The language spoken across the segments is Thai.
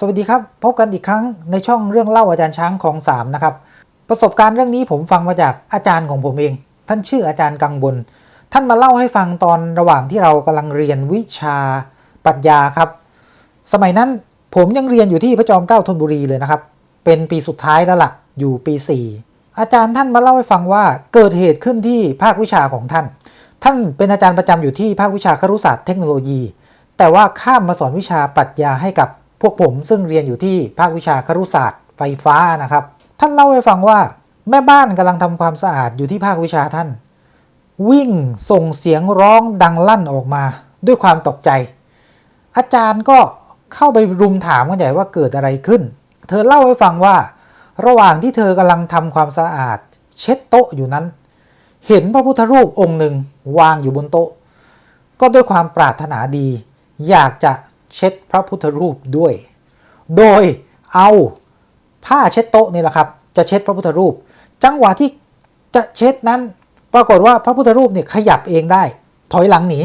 สวัสดีครับ พบกันอีกครั้งในช่องเรื่องเล่าอาจารย์ช้างของสามนะครับประสบการณ์เรื่องนี้ผมฟังมาจากอาจารย์ของผมเอง ท่านชื่ออาจารย์กังบลท่านมาเล่าให้ฟังตอนระหว่างที่เรากำลังเรียนวิชาปรัชญาครับ สมัยนั้นผมยังเรียนอยู่ที่พระจอมเกล้าธนบุรีเลยนะครับ เป็นปีสุดท้ายแล้วล่ะ อยู่ปี 4 อาจารย์ท่านมาเล่าให้ฟังว่าเกิดเหตุขึ้นที่ภาควิชาของท่าน ท่านเป็นอาจารย์ประจำอยู่ที่ภาควิชาครุศาสตร์เทคโนโลยี แต่ว่าข้ามมาสอนวิชาปรัชญาให้กับ พวกผมซึ่งเรียนอยู่ที่ภาควิชาครุศาสตร์ไฟฟ้านะครับ ท่านเล่าให้ฟังว่าแม่บ้านกำลังทำความสะอาดอยู่ที่ภาควิชาท่าน วิ่งส่งเสียงร้องดังลั่นออกมา ด้วยความตกใจ อาจารย์ก็เข้าไปรุมถามกันใหญ่ว่าเกิดอะไรขึ้น เธอเล่าให้ฟังว่า ระหว่างที่เธอกำลังทำความสะอาด เช็ดโต๊ะอยู่นั้น เห็นพระพุทธรูปองค์หนึ่งวางอยู่บนโต๊ะ ก็ด้วยความปรารถนาดี อยากจะ เช็ดพระพุทธรูปด้วย โดยเอาผ้าเช็ดโต๊ะนี่แหละครับ จะเช็ดพระพุทธรูป จังหวะที่จะเช็ดนั้น ปรากฏว่าพระพุทธรูปเนี่ยขยับเองได้ ถอยหลังหนี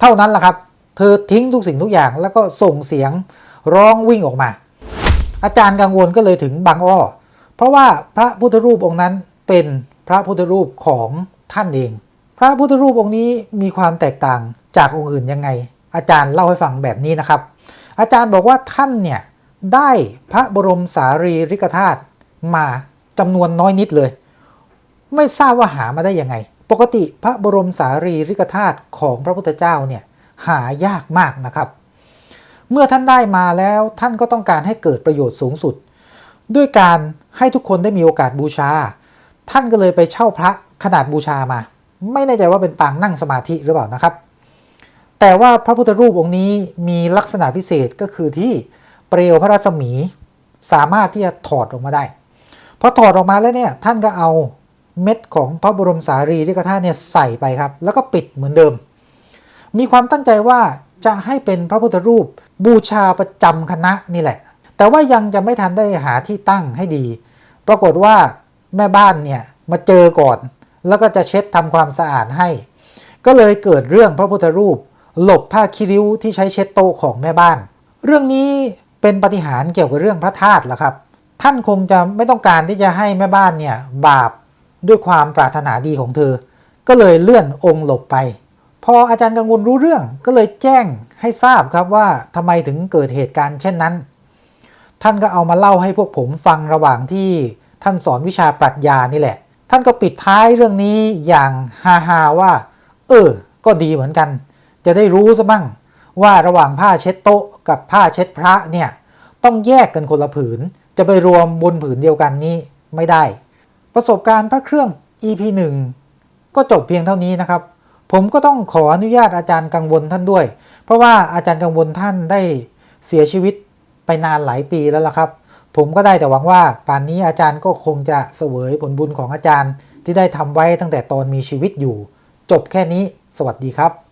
เท่านั้นแหละครับ เธอทิ้งทุกสิ่งทุกอย่างแล้วก็ส่งเสียงร้องวิ่งออกมา อาจารย์กังวลก็เลยถึงบางอ้อ เพราะว่าพระพุทธรูปองค์นั้นเป็นพระพุทธรูปของท่านเอง พระพุทธรูปองค์นี้มีความแตกต่างจากองค์อื่นยังไง อาจารย์เล่าให้ฟังแบบนี้นะครับ อาจารย์บอกว่าท่านเนี่ยได้พระบรมสารีริกธาตุมาจำนวนน้อยนิดเลย ไม่ทราบว่าหามาได้ยังไง ปกติพระบรมสารีริกธาตุของพระพุทธเจ้าเนี่ยหายากมากนะครับ เมื่อท่านได้มาแล้วท่านก็ต้องการให้เกิดประโยชน์สูงสุด ด้วยการให้ทุกคนได้มีโอกาสบูชา ท่านก็เลยไปเช่าพระขนาดบูชามา ไม่แน่ใจว่าเป็นปางนั่งสมาธิหรือเปล่านะครับ แต่ว่าพระพุทธรูปองค์นี้มีลักษณะพิเศษก็คือที่เปลวพระรัศมีสามารถที่จะถอดออกมาได้พอถอดออกมาแล้วเนี่ยท่านก็เอาเม็ดของพระบรมสารีริกธาตุเนี่ยใส่ไปครับ แล้วก็ปิดเหมือนเดิม มีความตั้งใจว่าจะให้เป็นพระพุทธรูปบูชาประจำคณะนี่แหละ แต่ว่ายังจะไม่ทันได้หาที่ตั้งให้ดี ปรากฏว่าแม่บ้านเนี่ยมาเจอก่อน แล้วก็จะเช็ดทำความสะอาดให้ ก็เลยเกิดเรื่องพระพุทธรูป หลบผ้าคิริ้วที่ใช้เช็ดโต๊ะของแม่บ้าน เรื่องนี้เป็นปฏิหารเกี่ยวกับเรื่องพระธาตุละครับ ท่านคงจะไม่ต้องการที่จะให้แม่บ้านเนี่ยบาปด้วยความปรารถนาดีของเธอ ก็เลยเลื่อนองค์หลบไป พออาจารย์กังวลรู้เรื่องก็เลยแจ้งให้ทราบครับว่าทำไมถึงเกิดเหตุการณ์เช่นนั้น ท่านก็เอามาเล่าให้พวกผมฟังระหว่างที่ท่านสอนวิชาปรัชญานี่แหละ ท่านก็ปิดท้ายเรื่องนี้อย่างฮาฮาว่า เออ ก็ดีเหมือนกัน จะได้รู้ซะบ้างว่าระหว่างผ้าเช็ดโต๊ะกับผ้าเช็ดพระเนี่ยต้องแยกกันคนละผืน จะไปรวมบนผืนเดียวกันนี้ไม่ได้ ประสบการณ์พระเครื่อง EP 1 ก็จบเพียงเท่านี้นะครับ ผมก็ต้องขออนุญาตอาจารย์กังวลท่านด้วย เพราะว่าอาจารย์กังวลท่านได้เสียชีวิตไปนานหลายปีแล้วล่ะครับ ผมก็ได้แต่หวังว่าป่านนี้อาจารย์ก็คงจะเสวยผลบุญของอาจารย์ที่ได้ทำไว้ตั้งแต่ตอนมีชีวิตอยู่ จบแค่นี้ สวัสดีครับ